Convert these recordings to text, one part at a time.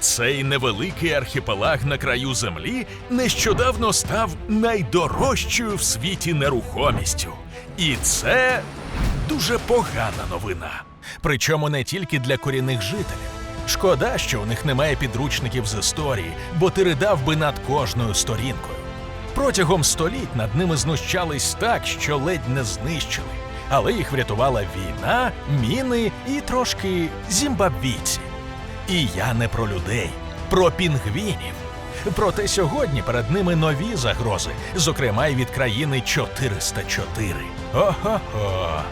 Цей невеликий архіпелаг на краю землі нещодавно став найдорожчою в світі нерухомістю. І це дуже погана новина. Причому не тільки для корінних жителів. Шкода, що у них немає підручників з історії, бо ти ридав би над кожною сторінкою. Протягом століть над ними знущались так, що ледь не знищили. Але їх врятувала війна, міни і трошки зімбабвійці. І я не про людей, про пінгвінів. Проте сьогодні перед ними нові загрози, зокрема й від країни 404. Ого-го!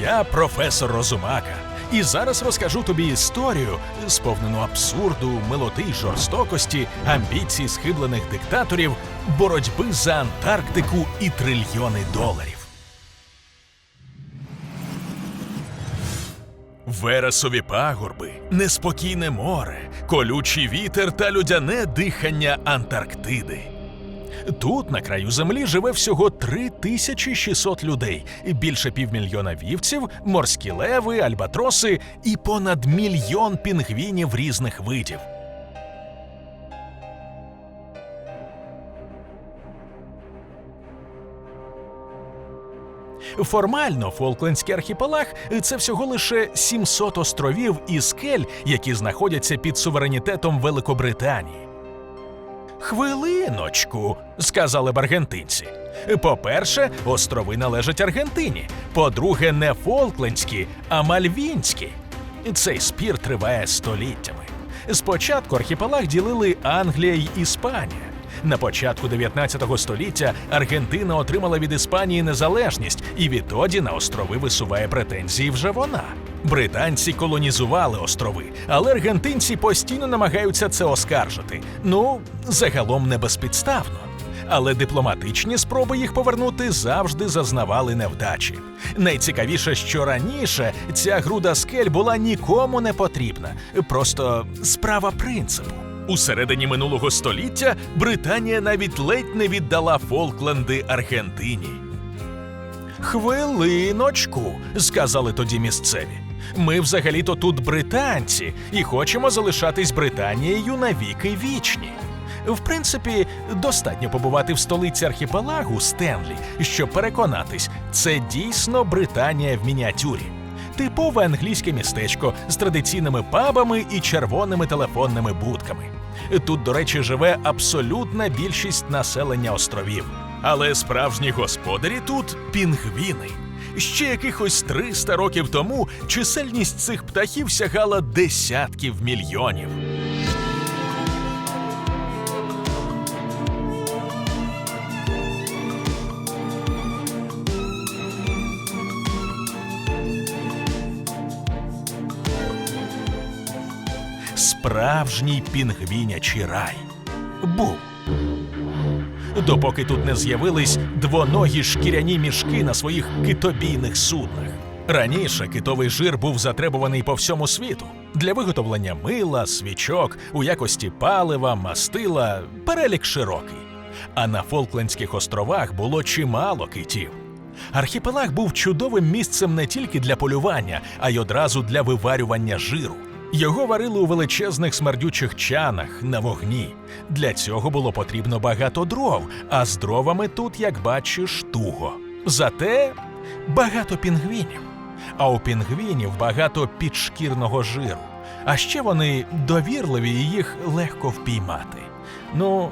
Я професор Розумака. І зараз розкажу тобі історію, сповнену абсурду, милоти й жорстокості, амбіцій схиблених диктаторів, боротьби за Антарктику і трильйони доларів. Вересові пагорби, неспокійне море, колючий вітер та людяне дихання Антарктиди. Тут, на краю землі, живе всього 3600 людей, більше півмільйона вівців, морські леви, альбатроси і понад мільйон пінгвінів різних видів. Формально Фолклендський архіпелаг це всього лише 700 островів і скель, які знаходяться під суверенітетом Великобританії. Хвилиночку, сказали б аргентинці. По-перше, острови належать Аргентині. По-друге, не Фолклендські, а Мальвінські. Цей спір триває століттями. Спочатку архіпелаг ділили Англія й Іспанія. На початку 19 століття Аргентина отримала від Іспанії незалежність, і відтоді на острови висуває претензії вже вона. Британці колонізували острови, але аргентинці постійно намагаються це оскаржити. Ну, загалом не безпідставно. Але дипломатичні спроби їх повернути завжди зазнавали невдачі. Найцікавіше, що раніше ця груда скель була нікому не потрібна, просто справа принципу. У середині минулого століття Британія навіть ледь не віддала Фолкленди Аргентині. Хвилиночку, сказали тоді місцеві. Ми взагалі-то тут британці і хочемо залишатись Британією навіки вічні. В принципі, достатньо побувати в столиці архіпелагу Стенлі, щоб переконатись, це дійсно Британія в мініатюрі. Типове англійське містечко з традиційними пабами і червоними телефонними будками. Тут, до речі, живе абсолютна більшість населення островів. Але справжні господарі тут пінгвіни. Ще якихось 300 років тому чисельність цих птахів сягала десятків мільйонів. Справжній пінгвінячий рай. Був. Допоки тут не з'явились двоногі шкіряні мішки на своїх китобійних суднах. Раніше китовий жир був затребуваний по всьому світу для виготовлення мила, свічок, у якості палива, мастила, перелік широкий. А на Фолклендських островах було чимало китів. Архіпелаг був чудовим місцем не тільки для полювання, а й одразу для виварювання жиру. Його варили у величезних смердючих чанах на вогні. Для цього було потрібно багато дров, а з дровами тут, як бачиш, туго. Зате багато пінгвінів. А у пінгвінів багато підшкірного жиру. А ще вони довірливі і їх легко впіймати. Ну,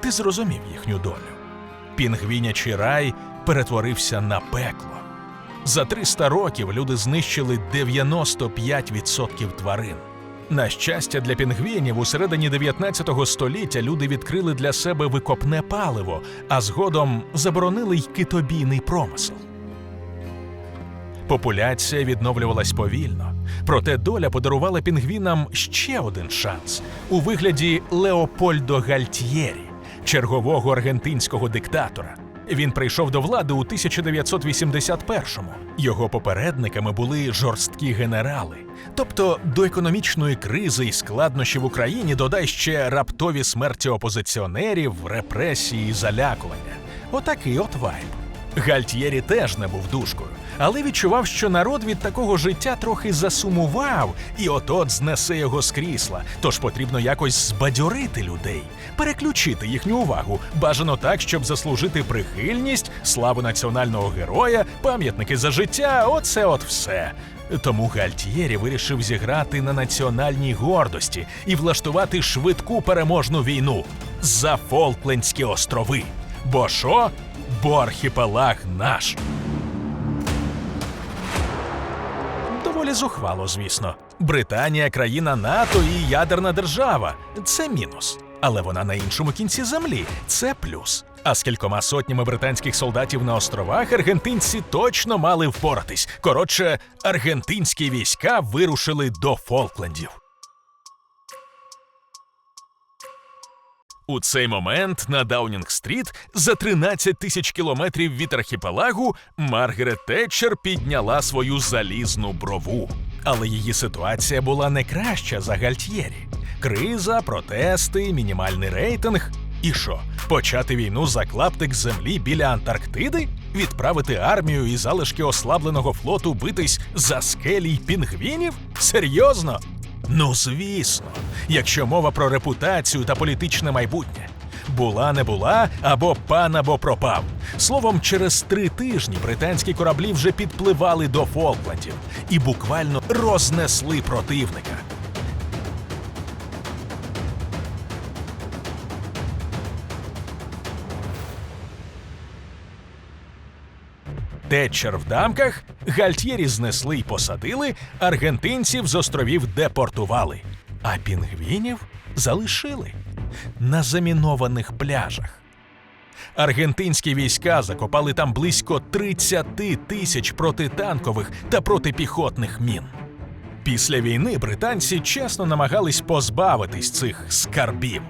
ти зрозумів їхню долю. Пінгвінячий рай перетворився на пекло. За 300 років люди знищили 95% тварин. На щастя, для пінгвінів у середині 19 століття люди відкрили для себе викопне паливо, а згодом заборонили й китобійний промисел. Популяція відновлювалась повільно, проте доля подарувала пінгвінам ще один шанс у вигляді Леопольдо Гальтьєрі, чергового аргентинського диктатора. Він прийшов до влади у 1981-му. Його попередниками були жорсткі генерали. Тобто до економічної кризи і складнощів в Україні додай ще раптові смерті опозиціонерів, репресії і залякування. Отакий от вайб. Гальтєрі теж не був душкою, але відчував, що народ від такого життя трохи засумував, і от-от знесе його з крісла. Тож потрібно якось збадьорити людей, переключити їхню увагу, бажано так, щоб заслужити прихильність, славу національного героя, пам'ятники за життя. Оце от все. Тому Гальтєрі вирішив зіграти на національній гордості і влаштувати швидку переможну війну за Фолклендські острови. Бо що? Бо архіпелаг наш. Доволі зухвало, звісно. Британія країна НАТО і ядерна держава. Це мінус. Але вона на іншому кінці землі. Це плюс. А з кількома сотнями британських солдатів на островах аргентинці точно мали впоратись. Коротше, аргентинські війська вирушили до Фолклендів. У цей момент на Даунінг-стріт за 13 тисяч кілометрів від архіпелагу Маргарет Тетчер підняла свою залізну брову. Але її ситуація була не краща за Гальтєрі. Криза, протести, мінімальний рейтинг. І що? Почати війну за клаптик землі біля Антарктиди? Відправити армію і залишки ослабленого флоту битись за скелі й пінгвінів? Серйозно? Ну, звісно, якщо мова про репутацію та політичне майбутнє. Була не була, або пан, або пропав. Словом, через три тижні британські кораблі вже підпливали до Фолклендів і буквально рознесли противника. Тетчер в дамках, Гальтєрі знесли й посадили, аргентинців з островів депортували, а пінгвінів залишили на замінованих пляжах. Аргентинські війська закопали там близько 30 тисяч протитанкових та протипіхотних мін. Після війни британці чесно намагались позбавитись цих скарбів,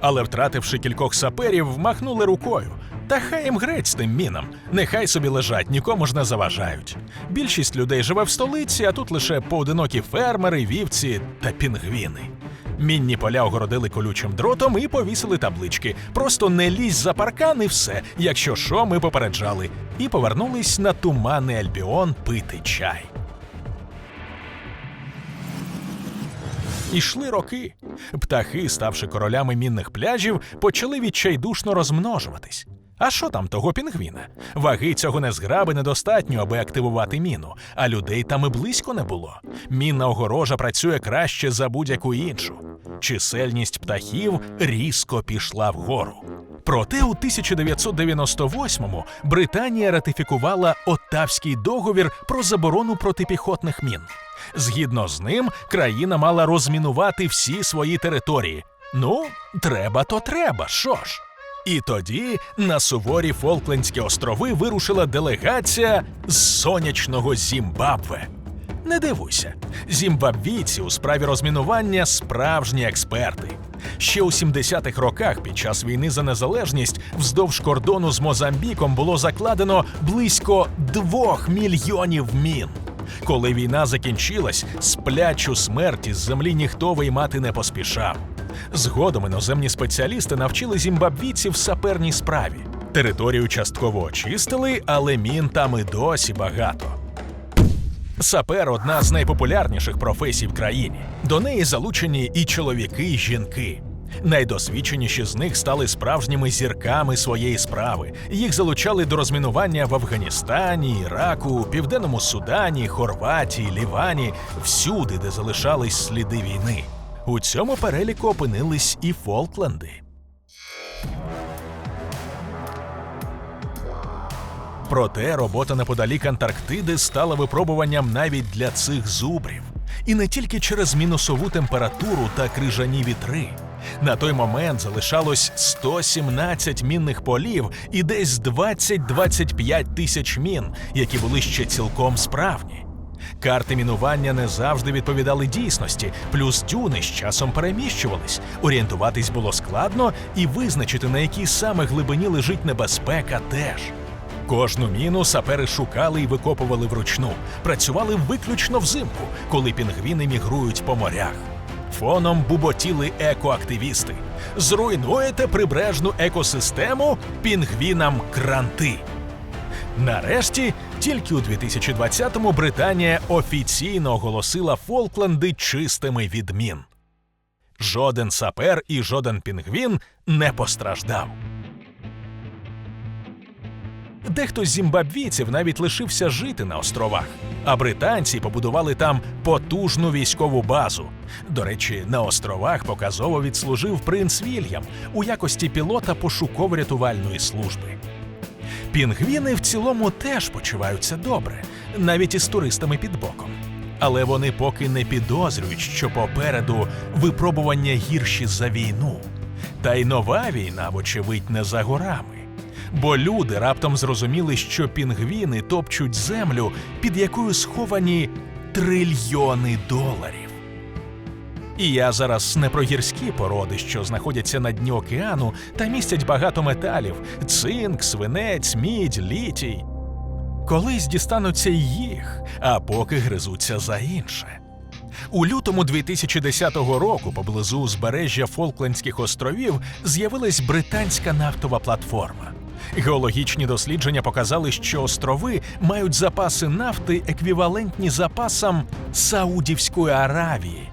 але, втративши кількох саперів, махнули рукою. Та хай їм грець з тим мінам, нехай собі лежать, нікому ж не заважають. Більшість людей живе в столиці, а тут лише поодинокі фермери, вівці та пінгвіни. Мінні поля огородили колючим дротом і повісили таблички. Просто не лізь за паркан і все, якщо що, ми попереджали. І повернулись на туманний Альбіон пити чай. Ішли роки. Птахи, ставши королями мінних пляжів, почали відчайдушно розмножуватись. А що там того пінгвіна? Ваги цього незграби недостатньо, аби активувати міну, а людей там і близько не було. Мінна огорожа працює краще за будь-яку іншу. Чисельність птахів різко пішла вгору. Проте у 1998-му Британія ратифікувала Оттавський договір про заборону протипіхотних мін. Згідно з ним, країна мала розмінувати всі свої території. Ну, треба то треба, що ж. І тоді на суворі Фолклендські острови вирушила делегація з сонячного Зімбабве. Не дивуйся, зімбабвійці у справі розмінування справжні експерти. Ще у 70-х роках під час війни за незалежність вздовж кордону з Мозамбіком було закладено близько двох мільйонів мін. Коли війна закінчилась, сплячу смерті з землі ніхто виймати не поспішав. Згодом іноземні спеціалісти навчили зімбабвійців саперній справі. Територію частково очистили, але мін там і досі багато. Сапер одна з найпопулярніших професій в країні. До неї залучені і чоловіки, і жінки. Найдосвідченіші з них стали справжніми зірками своєї справи. Їх залучали до розмінування в Афганістані, Іраку, Південному Судані, Хорватії, Лівані, всюди, де залишались сліди війни. У цьому переліку опинились і Фолкленди. Проте робота неподалік Антарктиди стала випробуванням навіть для цих зубрів. І не тільки через мінусову температуру та крижані вітри. На той момент залишалось 117 мінних полів і десь 20-25 тисяч мін, які були ще цілком справні. Карти мінування не завжди відповідали дійсності, плюс дюни з часом переміщувались. Орієнтуватись було складно і визначити, на якій саме глибині лежить небезпека, теж. Кожну міну сапери шукали і викопували вручну. Працювали виключно взимку, коли пінгвіни мігрують по морях. Фоном буботіли екоактивісти. Зруйнуєте прибережну екосистему пінгвінам кранти. Нарешті, тільки у 2020-му Британія офіційно оголосила Фолкленди чистими від мін. Жоден сапер і жоден пінгвін не постраждав. Дехто з зімбабвійців навіть лишився жити на островах, а британці побудували там потужну військову базу. До речі, на островах показово відслужив принц Вільям у якості пілота пошуково-рятувальної служби. Пінгвіни в цілому теж почуваються добре, навіть із туристами під боком. Але вони поки не підозрюють, що попереду випробування гірші за війну. Та й нова війна, вочевидь, не за горами. Бо люди раптом зрозуміли, що пінгвіни топчуть землю, під якою сховані трильйони доларів. І я зараз не про гірські породи, що знаходяться на дні океану та містять багато металів: цинк, свинець, мідь, літій. Колись дістануться їх, а поки гризуться за інше. У лютому 2010 року поблизу узбережжя Фолклендських островів з'явилась британська нафтова платформа. Геологічні дослідження показали, що острови мають запаси нафти еквівалентні запасам Саудівської Аравії.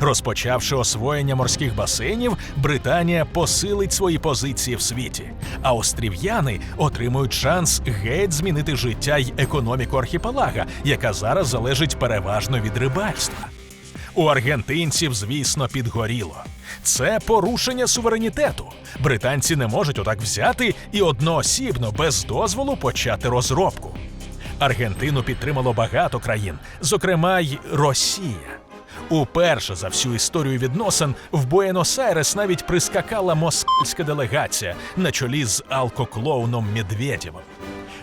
Розпочавши освоєння морських басейнів, Британія посилить свої позиції в світі, а острів'яни отримують шанс геть змінити життя й економіку архіпелага, яка зараз залежить переважно від рибальства. У аргентинців, звісно, підгоріло. Це порушення суверенітету. Британці не можуть отак взяти і одноосібно без дозволу почати розробку. Аргентину підтримало багато країн, зокрема й Росія. Уперше за всю історію відносин в Буенос-Айрес навіть прискакала москальська делегація на чолі з алкоклоуном Медведєвим.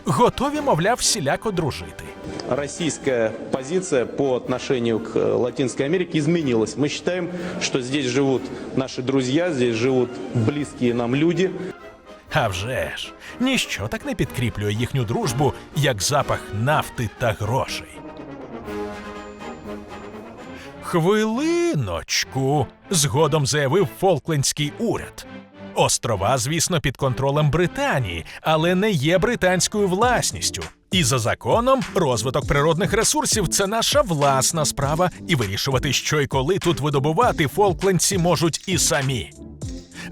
Готові, мовляв, всіляко дружити. российская позиция по отношению к э, Латинской Америке изменилась. Мы считаем, что здесь живут наши друзья, здесь живут близкие нам люди. А вже ж, ніщо так не підкріплює їхню дружбу, як запах нафти та грошей. Хвилиночку, згодом заявив Фолклендський уряд. Острова, звісно, під контролем Британії, але не є британською власністю. І за законом розвиток природних ресурсів це наша власна справа, і вирішувати, що і коли тут видобувати фолклендці можуть і самі.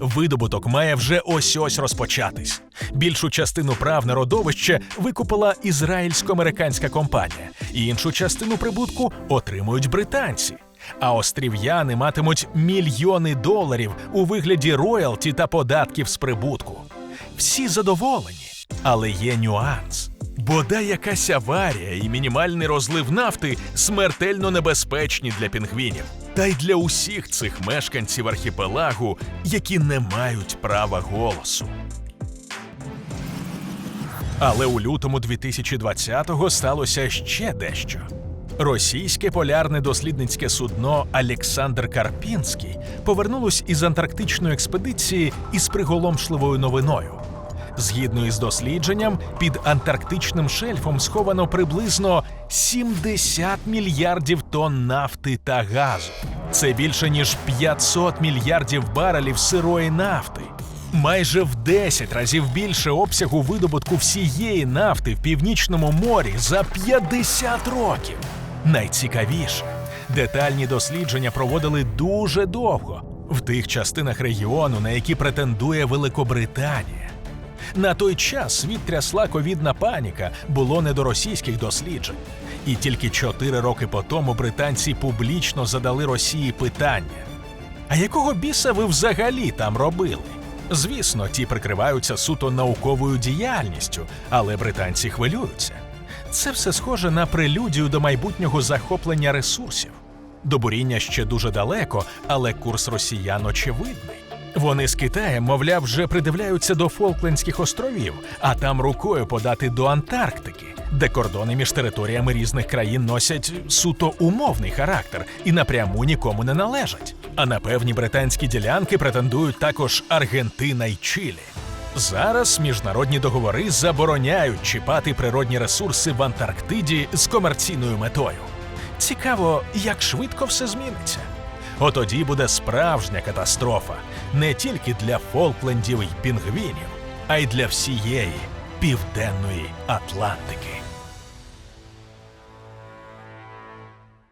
Видобуток має вже ось ось розпочатись. Більшу частину прав на родовище викупила ізраїльсько-американська компанія, іншу частину прибутку отримують британці. А острів'яни матимуть мільйони доларів у вигляді роялті та податків з прибутку. Всі задоволені, але є нюанс. Бодай якась аварія і мінімальний розлив нафти смертельно небезпечні для пінгвінів, та й для усіх цих мешканців архіпелагу, які не мають права голосу. Але у лютому 2020-го сталося ще дещо. Російське полярне дослідницьке судно Олександр Карпінський повернулось із антарктичної експедиції із приголомшливою новиною. Згідно із дослідженням, під антарктичним шельфом сховано приблизно 70 мільярдів тонн нафти та газу. Це більше ніж 500 мільярдів барелів сирої нафти. Майже в 10 разів більше обсягу видобутку всієї нафти в північному морі за 50 років. Найцікавіше, детальні дослідження проводили дуже довго в тих частинах регіону, на які претендує Великобританія. На той час світ трясла ковідна паніка, було не до російських досліджень. І тільки чотири роки по тому британці публічно задали Росії питання: а якого біса ви взагалі там робили? Звісно, ті прикриваються суто науковою діяльністю, але британці хвилюються. Це все схоже на прелюдію до майбутнього захоплення ресурсів. До буріння ще дуже далеко, але курс росіян очевидний. Вони з Китаєм, мовляв, вже придивляються до Фолклендських островів, а там рукою подати до Антарктики, де кордони між територіями різних країн носять суто умовний характер і напряму нікому не належать. А на певні британські ділянки претендують також Аргентина й Чилі. Зараз міжнародні договори забороняють чіпати природні ресурси в Антарктиді з комерційною метою. Цікаво, як швидко все зміниться. Отоді буде справжня катастрофа не тільки для Фолклендів і пінгвінів, а й для всієї Південної Атлантики.